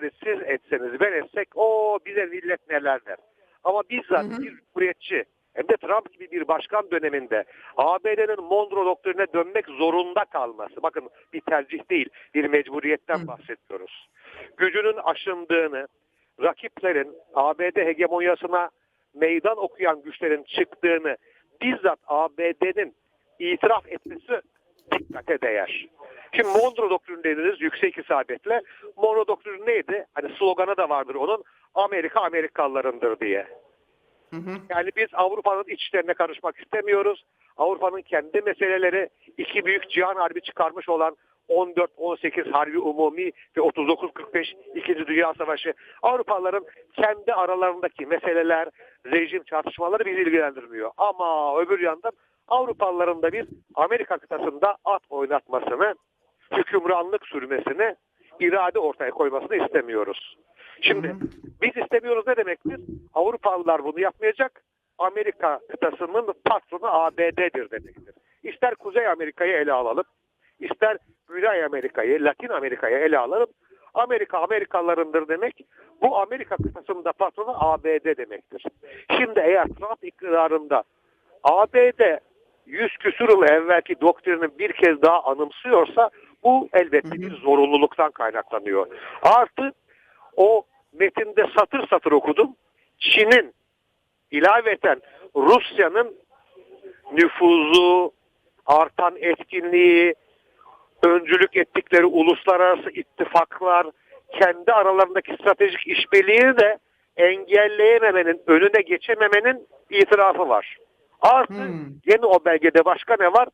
sözleri siz etseniz ben etsek o bize millet neler der. Ama bizzat Hı hı. bir cumhuriyetçi hem de Trump gibi bir başkan döneminde ABD'nin Monroe doktrine dönmek zorunda kalması. Bakın bir tercih değil bir mecburiyetten Hı. bahsediyoruz. Gücünün aşındığını, rakiplerin ABD hegemonyasına meydan okuyan güçlerin çıktığını bizzat ABD'nin itiraf etmesi dikkate değer. Şimdi Monroe doktrini dediniz yüksek isabetle. Monroe doktrini neydi? Hani sloganı da vardır onun. Amerika Amerikalılarındır diye. Hı hı. Yani biz Avrupa'nın iç işlerine karışmak istemiyoruz. Avrupa'nın kendi meseleleri iki büyük cihan harbi çıkarmış olan 14-18 Harbi Umumi ve 39-45 İkinci Dünya Savaşı Avrupalıların kendi aralarındaki meseleler, rejim çatışmaları bizi ilgilendirmiyor. Ama öbür yandan Avrupalıların da bir Amerika kıtasında at oynatmasını, hükümranlık sürmesini, irade ortaya koymasını istemiyoruz. Şimdi biz istemiyoruz ne demektir? Avrupalılar bunu yapmayacak. Amerika kıtasının patronu ABD'dir demektir. İster Kuzey Amerika'yı ele alalım, ister Güney Amerika'yı, Latin Amerika'yı ele alalım. Amerika Amerikalılarındır demek, bu Amerika kıtasının da patronu ABD demektir. Şimdi eğer Trump iktidarında ABD 100 küsur yıl evvelki doktrini bir kez daha anımsıyorsa bu elbette bir zorunluluktan kaynaklanıyor. Artı o metinde satır satır okudum. Çin'in ilaveten Rusya'nın nüfuzu, artan etkinliği, öncülük ettikleri uluslararası ittifaklar, kendi aralarındaki stratejik işbirliğini de engelleyememenin, önüne geçememenin itirafı var. Artı Hmm. yine o belgede başka ne var?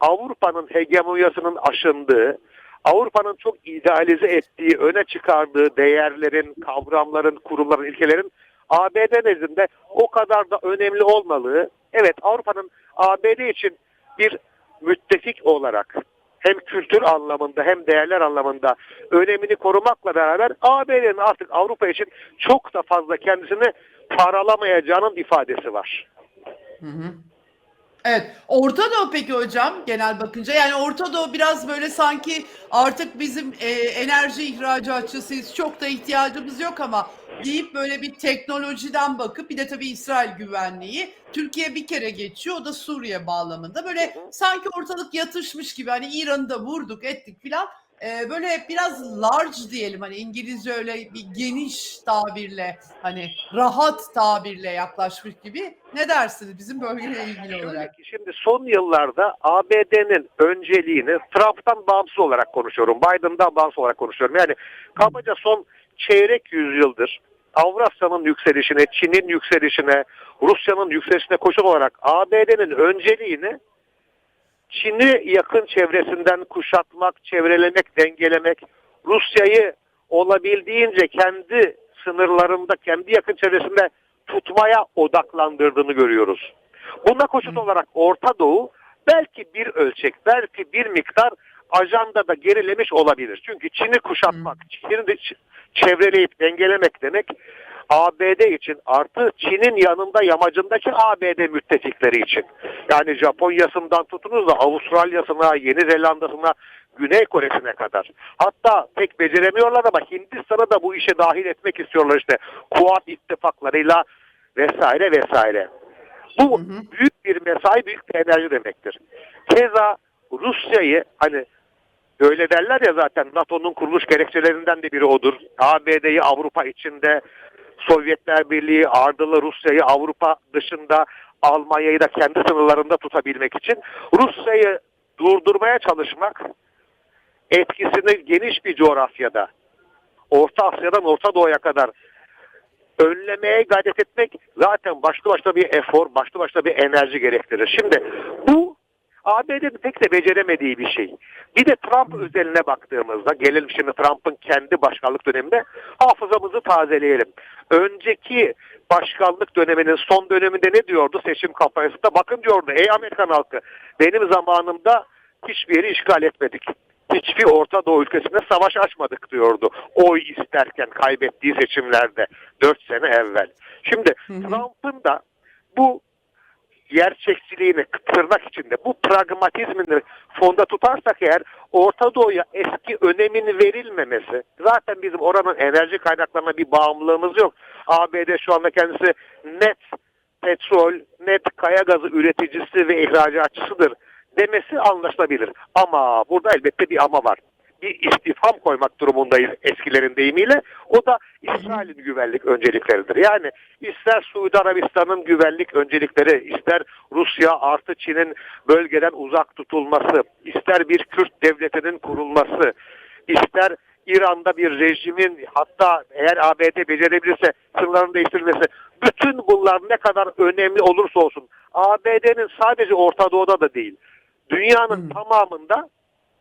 Avrupa'nın hegemonyasının aşındığı, Avrupa'nın çok idealize ettiği, öne çıkardığı değerlerin, kavramların, kurumların, ilkelerin ABD nezdinde o kadar da önemli olmalığı, evet Avrupa'nın ABD için bir müttefik olarak hem kültür anlamında hem değerler anlamında önemini korumakla beraber ABD'nin artık Avrupa için çok da fazla kendisini paralamayacağının ifadesi var. Hı hı. Evet. Orta Doğu peki hocam genel bakınca yani Orta Doğu biraz böyle sanki artık bizim e, enerji ihracatçısıyız çok da ihtiyacımız yok ama deyip böyle bir teknolojiden bakıp bir de tabii İsrail güvenliği Türkiye bir kere geçiyor o da Suriye bağlamında böyle sanki ortalık yatışmış gibi hani İran'ı da vurduk ettik filan e, böyle biraz large diyelim hani İngilizce öyle bir geniş tabirle hani rahat tabirle yaklaşmış gibi ne dersiniz bizim bölgeyle ilgili olarak? şimdi son yıllarda ABD'nin önceliğini Trump'tan bağımsız olarak konuşuyorum. Biden'dan bağımsız olarak konuşuyorum. Yani kabaca son çeyrek yüzyıldır Avrasya'nın yükselişine, Çin'in yükselişine, Rusya'nın yükselişine koşul olarak ABD'nin önceliğini Çin'i yakın çevresinden kuşatmak, çevrelemek, dengelemek, Rusya'yı olabildiğince kendi sınırlarında, kendi yakın çevresinde tutmaya odaklandırdığını görüyoruz. Buna koşul olarak Orta Doğu belki bir ölçek, belki bir miktar ajandada gerilemiş olabilir. Çünkü Çin'i kuşatmak, Çin'i de çevreleyip dengelemek demek ABD için artı Çin'in yanında yamacındaki ABD müttefikleri için. Yani Japonya'sından tutunuz da Avustralya'sına, Yeni Zelanda'sına, Güney Kore'sine kadar. Hatta pek beceremiyorlar ama Hindistan'ı da bu işe dahil etmek istiyorlar işte. Kuat ittifaklarıyla vesaire vesaire. Bu büyük bir mesai, büyük bir enerji demektir. Keza Rusya'yı hani öyle derler ya zaten NATO'nun kuruluş gerekçelerinden de biri odur. ABD'yi Avrupa içinde, Sovyetler Birliği ardılı Rusya'yı Avrupa dışında, Almanya'yı da kendi sınırlarında tutabilmek için Rusya'yı durdurmaya çalışmak etkisini geniş bir coğrafyada Orta Asya'dan Orta Doğu'ya kadar önlemeye gayret etmek zaten başlı başına bir efor, başlı başına bir enerji gerektirir. Şimdi bu ABD'nin pek de beceremediği bir şey. Bir de Trump özeline baktığımızda, gelelim şimdi Trump'ın kendi başkanlık döneminde hafızamızı tazeleyelim. Önceki başkanlık döneminin son döneminde ne diyordu seçim kampanyasında? Bakın diyordu ey Amerikan halkı benim zamanımda hiçbir yeri işgal etmedik. Hiçbir Orta Doğu ülkesinde savaş açmadık diyordu. Oy isterken kaybettiği seçimlerde 4 sene evvel. Şimdi. Trump'ın da bu gerçekçiliğini tırnak içinde bu pragmatizmini fonda tutarsak eğer Orta Doğu'ya eski önemin verilmemesi zaten bizim oranın enerji kaynaklarına bir bağımlılığımız yok. ABD şu anda kendisi net petrol, net kaya gazı üreticisi ve ihracatçısıdır demesi anlaşılabilir. Ama burada elbette bir ama var. Bir istifham koymak durumundayız eskilerin deyimiyle. O da İsrail'in güvenlik öncelikleridir. Yani ister Suudi Arabistan'ın güvenlik öncelikleri, ister Rusya artı Çin'in bölgeden uzak tutulması, ister bir Kürt devletinin kurulması, ister İran'da bir rejimin hatta eğer ABD becerebilirse sınırların değiştirilmesi bütün bunlar ne kadar önemli olursa olsun ABD'nin sadece Orta Doğu'da da değil dünyanın Hmm. tamamında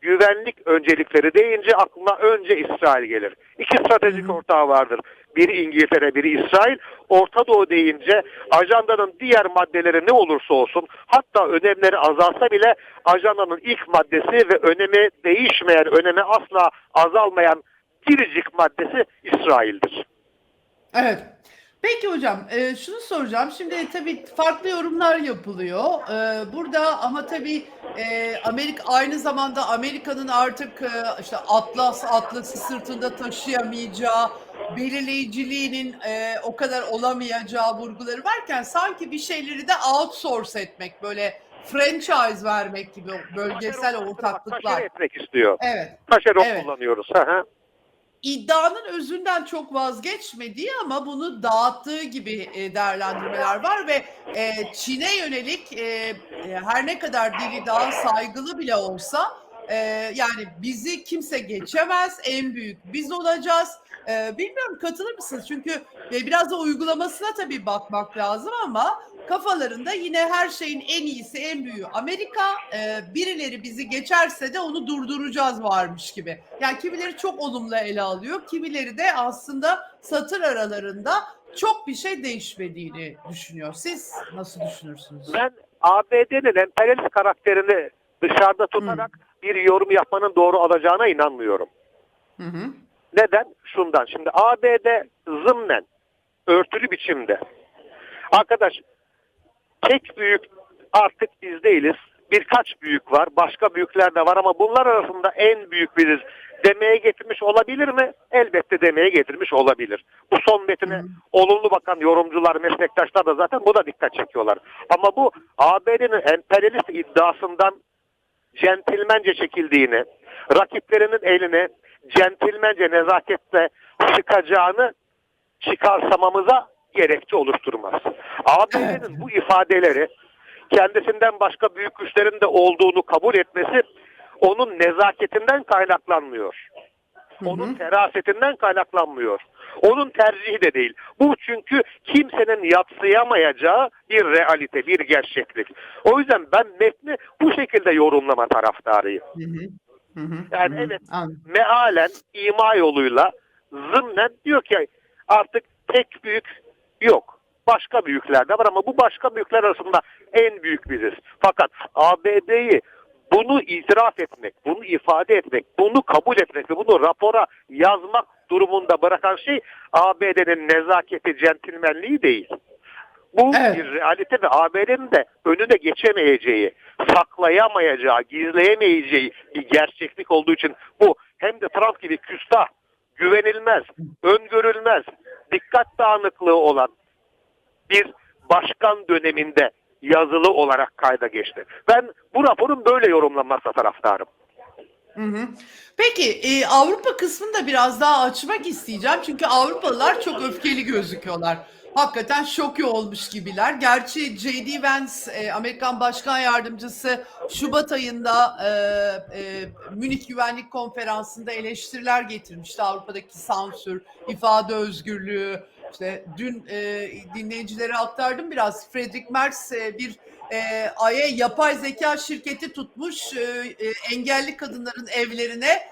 güvenlik öncelikleri deyince aklına önce İsrail gelir. İki stratejik ortağı vardır. Biri İngiltere, biri İsrail. Orta Doğu deyince ajandanın diğer maddeleri ne olursa olsun hatta önemleri azalsa bile ajandanın ilk maddesi ve önemi değişmeyen, önemi asla azalmayan biricik maddesi İsrail'dir. Evet. Peki hocam, e, şunu soracağım. Şimdi tabii farklı yorumlar yapılıyor. E, burada ama tabii e, Amerika aynı zamanda Amerika'nın artık e, işte Atlas atlası sırtında taşıyamayacağı, belirleyiciliğinin e, o kadar olamayacağı vurguları varken sanki bir şeyleri de outsource etmek, böyle franchise vermek gibi bölgesel ortaklıklar. etmek istiyor. Evet. Taşeron Evet. kullanıyoruz. Hı hı. İddianın özünden çok vazgeçmediği ama bunu dağıttığı gibi e, değerlendirmeler var ve e, Çin'e yönelik e, her ne kadar dili daha saygılı bile olsa yani bizi kimse geçemez, en büyük biz olacağız. Bilmiyorum katılır mısınız? Çünkü biraz da uygulamasına tabii bakmak lazım ama kafalarında yine her şeyin en iyisi, en büyüğü Amerika. E, birileri bizi geçerse de onu durduracağız varmış gibi. Yani kimileri çok olumlu ele alıyor, kimileri de aslında satır aralarında çok bir şey değişmediğini düşünüyor. Siz nasıl düşünürsünüz? Ben ABD'nin emperyalist karakterini dışarıda tutarak bir yorum yapmanın doğru olacağına inanmıyorum. Hı hı. Neden? Şundan. Şimdi ABD zımnen örtülü biçimde. Arkadaş tek büyük artık biz değiliz. Birkaç büyük var. Başka büyükler de var ama bunlar arasında en büyük biziz. Demeye getirmiş olabilir mi? Elbette demeye getirmiş olabilir. Bu son metine olumlu bakan yorumcular, meslektaşlar da zaten buna dikkat çekiyorlar. Ama bu ABD'nin emperyalist iddiasından centilmence çekildiğini, rakiplerinin eline centilmence nezaketle sıkacağını çıkarsamamıza gerekçe oluşturmaz. ABD'nin bu ifadeleri kendisinden başka büyük güçlerin de olduğunu kabul etmesi onun nezaketinden kaynaklanmıyor. Onun hı. ferasetinden kaynaklanmıyor. Onun tercihi de değil. Bu çünkü kimsenin yatsıyamayacağı bir realite, bir gerçeklik. O yüzden ben metni bu şekilde yorumlama taraftarıyım. Hı hı. Hı hı. Yani Hı hı. evet. Anladım. Mealen, ima yoluyla zımnen diyor ki artık tek büyük yok. Başka büyükler de var ama bu başka büyükler arasında en büyük biziz. Fakat ABD'yi bunu itiraf etmek, bunu ifade etmek, bunu kabul etmek ve bunu rapora yazmak durumunda bırakan şey ABD'nin nezaketi, centilmenliği değil. Bu Evet. bir realite ve ABD'nin de önüne geçemeyeceği, saklayamayacağı, gizleyemeyeceği bir gerçeklik olduğu için bu hem de Trump gibi küstah, güvenilmez, öngörülmez, dikkat dağınıklığı olan bir başkan döneminde yazılı olarak kayda geçti. Ben bu raporun böyle yorumlanmasına taraftarım. Peki e, Avrupa kısmını da biraz daha açmak isteyeceğim. Çünkü Avrupalılar çok öfkeli gözüküyorlar. Hakikaten şok olmuş gibiler. Gerçi J.D. Vance, e, Amerikan Başkan Yardımcısı Şubat ayında e, e, Münih Güvenlik Konferansı'nda eleştiriler getirmişti. Avrupa'daki sansür, ifade özgürlüğü. İşte dün e, dinleyicilere aktardım biraz. Friedrich Merz e, bir e, Ay'a yapay zeka şirketi tutmuş e, e, engelli kadınların evlerine e,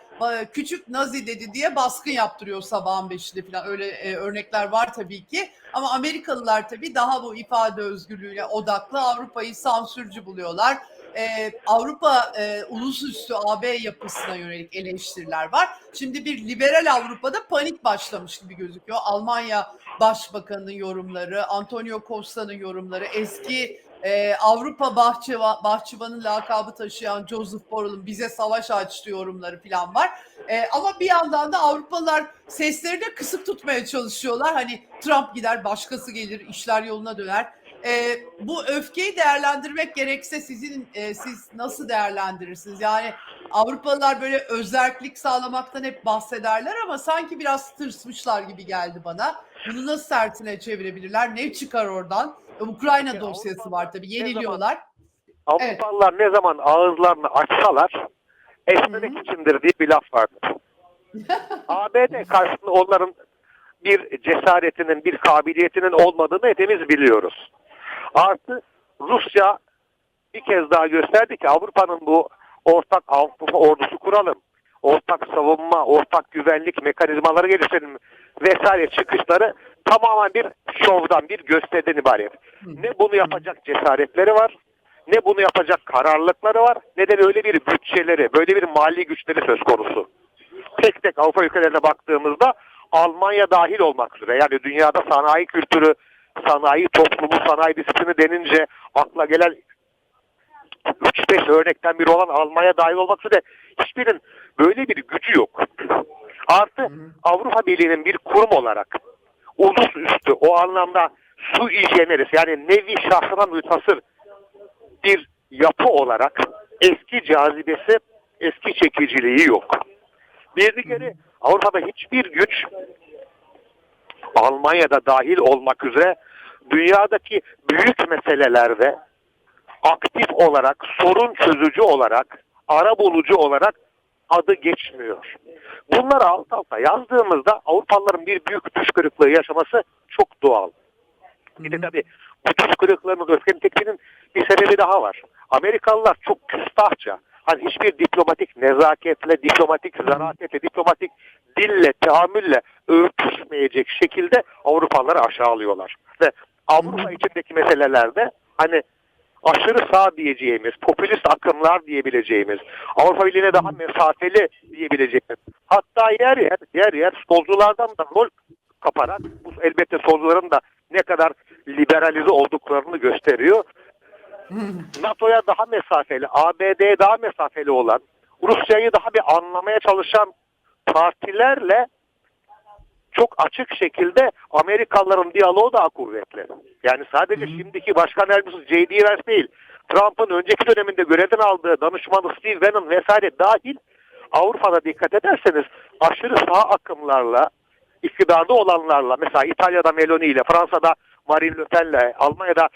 küçük nazi dedi diye baskın yaptırıyor sabahın beşinde falan öyle e, örnekler var tabii ki ama Amerikalılar tabii daha bu ifade özgürlüğüne odaklı Avrupa'yı sansürcü buluyorlar. E, Avrupa e, ulusüstü AB yapısına yönelik eleştiriler var. Şimdi bir liberal Avrupa'da panik başlamış gibi gözüküyor. Almanya Başbakanı'nın yorumları, Antonio Costa'nın yorumları, eski e, Avrupa bahçıva, bahçıvanın lakabı taşıyan Joseph Borrell'ın bize savaş açtı yorumları falan var. E, ama bir yandan da Avrupalılar seslerini de kısık tutmaya çalışıyorlar. Hani Trump gider başkası gelir işler yoluna döner. E, bu öfkeyi değerlendirmek gerekse sizin e, siz nasıl değerlendirirsiniz? Yani Avrupalılar böyle özerklik sağlamaktan hep bahsederler ama sanki biraz tırsmışlar gibi geldi bana. Bunu nasıl tersine çevirebilirler? Ne çıkar oradan? Ukrayna Ya dosyası var tabii. Yeniliyorlar. Avrupalılar ne zaman ağızlarını açsalar esnemek içindir diye bir laf vardır. ABD karşısında onların bir cesaretinin, bir kabiliyetinin olmadığını hepimiz biliyoruz. Artı Rusya bir kez daha gösterdi ki Avrupa'nın bu ortak Avrupa ordusu kuralım, ortak savunma, ortak güvenlik mekanizmaları geliştirelim vesaire çıkışları tamamen bir şovdan, bir gösteriden ibaret. Ne bunu yapacak cesaretleri var, ne bunu yapacak kararlılıkları var, ne de böyle bir bütçeleri, böyle bir mali güçleri söz konusu. Tek tek Avrupa ülkelerine baktığımızda Almanya dahil olmak üzere yani dünyada sanayi kültürü, sanayi toplumu, sanayi disiplini denince akla gelen 3-5 örnekten biri olan Almanya dahil olmak üzere hiçbirinin böyle bir gücü yok. Artı Avrupa Birliği'nin bir kurum olarak ulus üstü o anlamda su generis yani nevi şahsına mütasır bir yapı olarak eski cazibesi, eski çekiciliği yok. Bir diğeri Avrupa'da hiçbir güç Almanya'da dahil olmak üzere dünyadaki büyük meselelerde aktif olarak, sorun çözücü olarak, ara bulucu olarak adı geçmiyor. Bunları alt alta yazdığımızda Avrupalıların bir büyük düş kırıklığı yaşaması çok doğal. Bir de tabii bu düş kırıklarının öfkenin tekinin bir sebebi daha var. Amerikalılar çok küstahça, hani hiçbir diplomatik nezaketle, diplomatik zarafetle, diplomatik dille, teamülle örtüşmeyecek şekilde Avrupalıları aşağılıyorlar. Ve Avrupa içindeki meselelerde hani aşırı sağ diyeceğimiz, popülist akımlar diyebileceğimiz, Avrupa Birliği'ne daha mesafeli diyebileceğimiz, hatta yer yer, yer yer solculardan da rol kaparak, bu elbette solcuların da ne kadar liberalize olduklarını gösteriyor. NATO'ya daha mesafeli, ABD'ye daha mesafeli olan, Rusya'yı daha bir anlamaya çalışan partilerle çok açık şekilde Amerikalıların diyaloğu daha kuvvetli. Yani sadece şimdiki başkan yardımcısı J.D. Vance değil, Trump'ın önceki döneminde görevden aldığı danışmanı Steve Bannon vesaire dahil Avrupa'da dikkat ederseniz aşırı sağ akımlarla, iktidarda olanlarla, mesela İtalya'da Meloni ile, Fransa'da Marine Le Pen'le, Almanya'da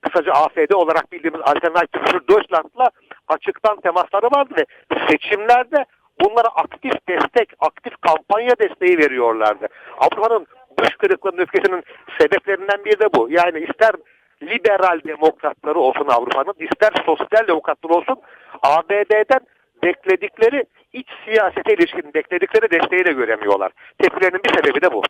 kısaca AFD olarak bildiğimiz Alternatif Deutschland'la açıktan temasları vardı ve seçimlerde bunlara aktif destek, aktif kampanya desteği veriyorlardı. Avrupa'nın dış kırıklığının öfkesinin sebeplerinden biri de bu. Yani ister liberal demokratları olsun Avrupa'nın, ister sosyal demokratları olsun ABD'den bekledikleri iç siyasete ilişkin bekledikleri desteği de göremiyorlar. Tepkilerinin bir sebebi de bu.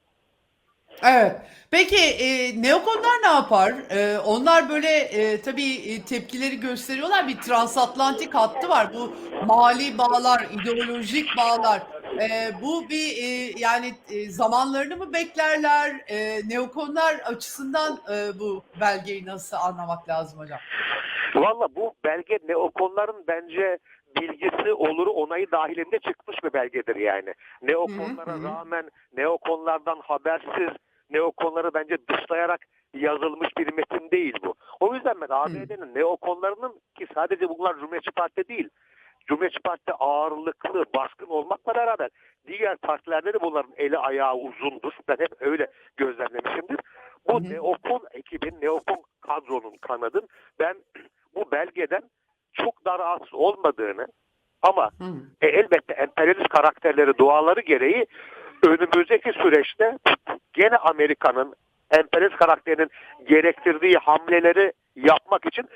Evet. Peki e, neokonlar ne yapar? E, onlar böyle e, tabii e, tepkileri gösteriyorlar. Bir transatlantik hattı var. Bu mali bağlar, ideolojik bağlar. E, bu bir e, yani e, zamanlarını mı beklerler? E, neokonlar açısından e, bu belgeyi nasıl anlamak lazım hocam? Valla bu belge neokonların bence bilgisi, oluru, onayı dahilinde çıkmış bir belgedir yani. Neokonlara Hı hı. rağmen neokonlardan habersiz, neokonları bence dışlayarak yazılmış bir metin değil bu. O yüzden ben ABD'nin neokonlarının ki sadece bunlar Cumhuriyetçi Parti değil, Cumhuriyetçi Parti ağırlıklı, baskın olmakla beraber diğer partilerde de bunların eli ayağı uzundur. Ben hep öyle gözlemlemişimdir. Bu Hı hı. neokon ekibin, neokon kadronun, kanadın ben bu belgeden çok da rahatsız olmadığını ama Hı. e, elbette emperyalist karakterleri doğaları gereği önümüzdeki süreçte gene Amerika'nın emperyalist karakterinin gerektirdiği hamleleri yapmak için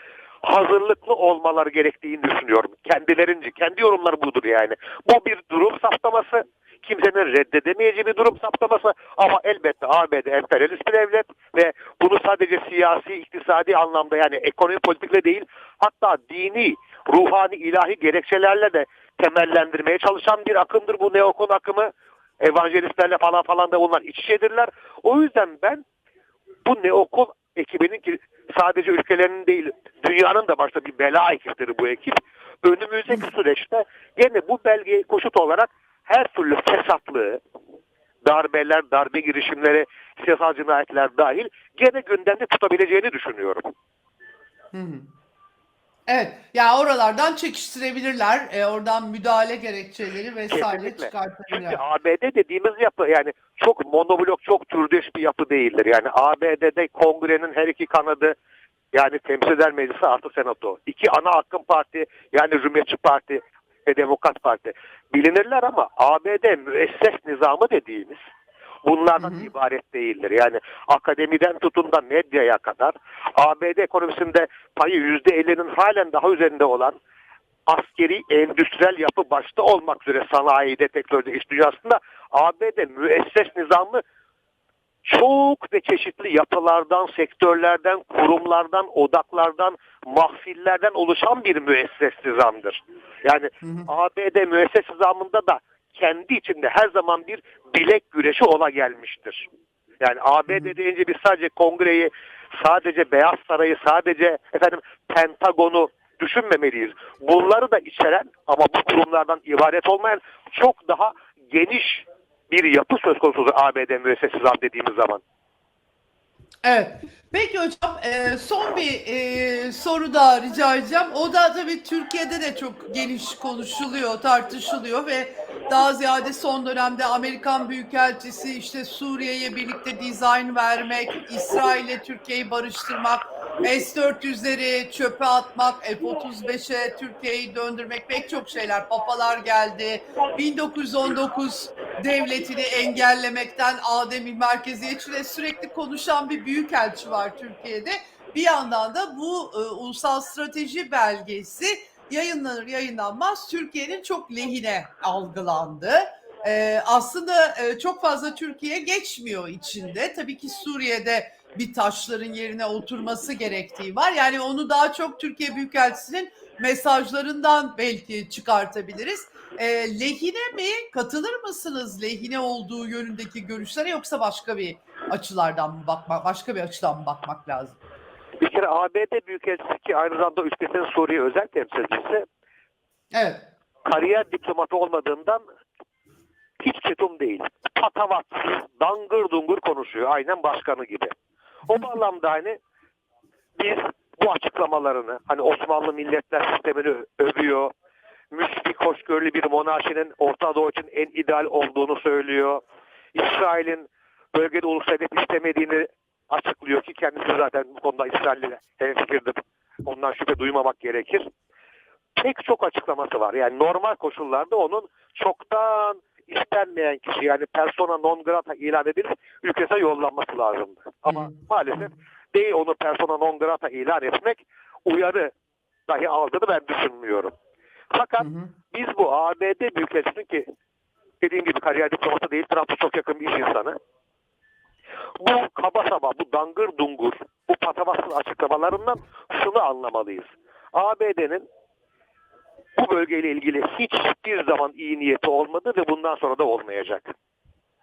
hazırlıklı olmaları gerektiğini düşünüyorum. Kendilerince, kendi yorumları budur yani. Bu bir durum saptaması. Kimsenin reddedemeyeceği bir durum saptaması ama elbette ABD emperyalist bir devlet ve bunu sadece siyasi, iktisadi anlamda yani ekonomi politikle değil hatta dini, ruhani, ilahi gerekçelerle de temellendirmeye çalışan bir akımdır bu neokon akımı. Evangelistlerle falan falan da bunlar iç içedirler. O yüzden ben bu neokon ekibinin ki sadece ülkelerinin değil dünyanın da başta bir bela ekibidir bu ekip. Önümüzdeki süreçte gene bu belgeyi koşut olarak her türlü fesatlığı, darbeler, darbe girişimleri, siyasal cinayetler dahil gene gündemde tutabileceğini düşünüyorum. Hı hı. Evet. Ya oralardan çekiştirebilirler. E, oradan müdahale gerekçeleri vesaire Kesinlikle. Çünkü çıkartabilirler. ABD dediğimiz yapı yani çok monoblok, çok türdeş bir yapı değildir. Yani ABD'de kongrenin her iki kanadı yani temsilciler meclisi artı senato. İki ana akım parti yani Cumhuriyetçi Parti ve Demokrat Parti bilinirler ama ABD müesses nizamı dediğimiz bunlardan Hı hı. ibaret değildir. Yani akademiden tutun da medyaya kadar ABD ekonomisinde payı %50'nin halen daha üzerinde olan askeri endüstriyel yapı başta olmak üzere sanayide, teknolojide, iş dünyasında ABD müesses nizamı çok ve çeşitli yapılardan, sektörlerden, kurumlardan, odaklardan, mahfillerden oluşan bir müesses nizamdır. Yani Hı hı. ABD müesses nizamında da kendi içinde her zaman bir bilek güreşi ola gelmiştir. Yani ABD deyince biz sadece kongreyi, sadece Beyaz Sarayı, sadece efendim Pentagon'u düşünmemeliyiz. Bunları da içeren ama bu kurumlardan ibaret olmayan çok daha geniş bir yapı söz konusu ABD müesses nizam dediğimiz zaman. Evet. Peki hocam e, son bir e, soru daha rica edeceğim. O da tabii Türkiye'de de çok geniş konuşuluyor, tartışılıyor ve daha ziyade son dönemde Amerikan Büyükelçisi işte Suriye'ye birlikte dizayn vermek, İsrail'le Türkiye'yi barıştırmak, S-400'leri çöpe atmak, F-35'e Türkiye'yi döndürmek pek çok şeyler. Papalar geldi. 1919 devletini engellemekten Adem'i merkeziyetçiliğe sürekli konuşan bir büyükelçi var Türkiye'de. Bir yandan da bu e, ulusal strateji belgesi yayınlanır yayınlanmaz Türkiye'nin çok lehine algılandı. E, aslında e, çok fazla Türkiye geçmiyor içinde. Tabii ki Suriye'de bir taşların yerine oturması gerektiği var. Yani onu daha çok Türkiye Büyükelçisi'nin mesajlarından belki çıkartabiliriz. E, lehine mi? Katılır mısınız lehine olduğu yönündeki görüşlere yoksa başka bir açılardan mı bakmak, başka bir açıdan mı bakmak lazım? Bir kere ABD Büyükelçisi ki aynı zamanda ülkesinin Suriye özel temsilcisi Evet. kariyer diplomatı olmadığından hiç ketum değil. Patavatsız, dangır dungur konuşuyor. Aynen başkanı gibi. O bağlamda hani biz bu açıklamalarını hani Osmanlı milletler sistemini övüyor. Müsbik hoşgörülü bir monarşinin Orta Doğu için en ideal olduğunu söylüyor. İsrail'in bölgede ulus devlet istemediğini açıklıyor ki kendisi zaten bu konuda İsrail'le hemfikirdir. Ondan şüphe duymamak gerekir. Pek çok açıklaması var. Yani normal koşullarda onun çoktan istenmeyen kişi yani persona non grata ilan edilip ülkesine yollanması lazımdı. Ama Hı. maalesef değil onu persona non grata ilan etmek uyarı dahi aldığını ben düşünmüyorum. Fakat Hı hı. biz bu ABD Büyükelçisi'nin ki dediğim gibi kariyer diplomatı değil Trump'a çok yakın bir iş insanı. Bu kaba saba, bu dangır dungur, bu patavatsız açıklamalarından şunu anlamalıyız. ABD'nin bu bölgeyle ilgili hiçbir zaman iyi niyeti olmadı ve bundan sonra da olmayacak.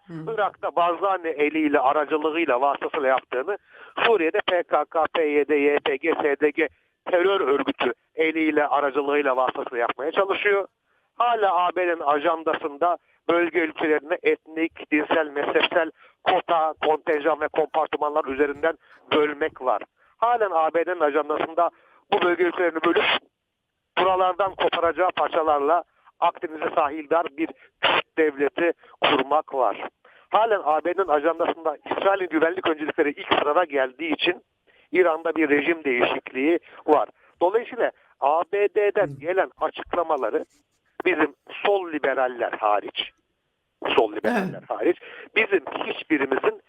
Hı. Irak'ta Barzani eliyle, aracılığıyla, vasıtasıyla yaptığını Suriye'de PKK, PYD, YPG, SDG terör örgütü eliyle, aracılığıyla, vasıtasıyla yapmaya çalışıyor. Hala AB'nin ajandasında bölge ülkelerine etnik, dinsel, mezhepsel kota, kontenjan ve kompartımanlar üzerinden bölmek var. Halen AB'nin ajandasında bu bölge ülkelerini bölüp buralardan koparacağı parçalarla Akdeniz'e sahildar bir Kürt devleti kurmak var. Halen AB'nin ajandasında İsrail'in güvenlik öncelikleri ilk sırada geldiği için İran'da bir rejim değişikliği var. Dolayısıyla ABD'den gelen açıklamaları bizim sol liberaller hariç, sol liberaller hariç, bizim hiçbirimizin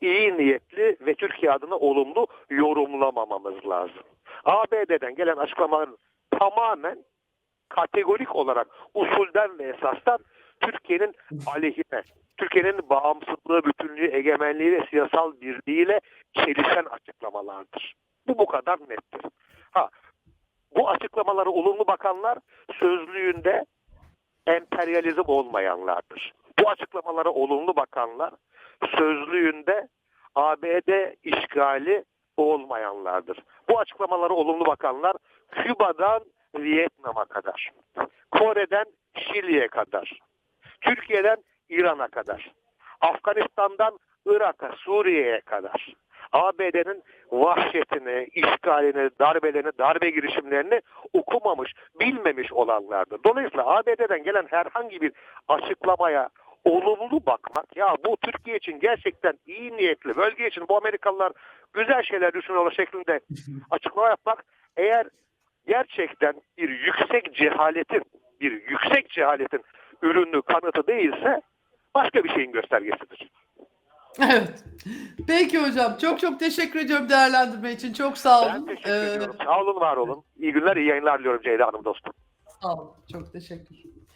iyi niyetli ve Türkiye adına olumlu yorumlamamamız lazım. ABD'den gelen açıklamaların tamamen kategorik olarak usulden ve esastan Türkiye'nin aleyhine, Türkiye'nin bağımsızlığı, bütünlüğü, egemenliği ve siyasal birliğiyle çelişen açıklamalardır. Bu bu kadar nettir. Ha, bu açıklamalara olumlu bakanlar sözlüğünde emperyalizm olmayanlardır. Bu açıklamalara olumlu bakanlar sözlüğünde ABD işgali olmayanlardır. Bu açıklamalara olumlu bakanlar Küba'dan Vietnam'a kadar, Kore'den Şili'ye kadar, Türkiye'den İran'a kadar, Afganistan'dan Irak'a, Suriye'ye kadar, ABD'nin vahşetini, işgalini, darbelerini, darbe girişimlerini okumamış, bilmemiş olanlardır. Dolayısıyla ABD'den gelen herhangi bir açıklamaya olumlu bakmak, ya bu Türkiye için gerçekten iyi niyetli, bölge için bu Amerikalılar güzel şeyler düşünüyorlar şeklinde açıklama yapmak, eğer gerçekten bir yüksek cehaletin, bir yüksek cehaletin ürünü, kanıtı değilse başka bir şeyin göstergesidir. Evet. Peki hocam. Çok çok teşekkür ediyorum değerlendirme için. Çok sağ Ben olun. teşekkür Ee, ediyorum. Sağ olun, var olun. İyi günler, iyi yayınlar diliyorum Ceyda Hanım dostum. sağ olun. Çok teşekkür.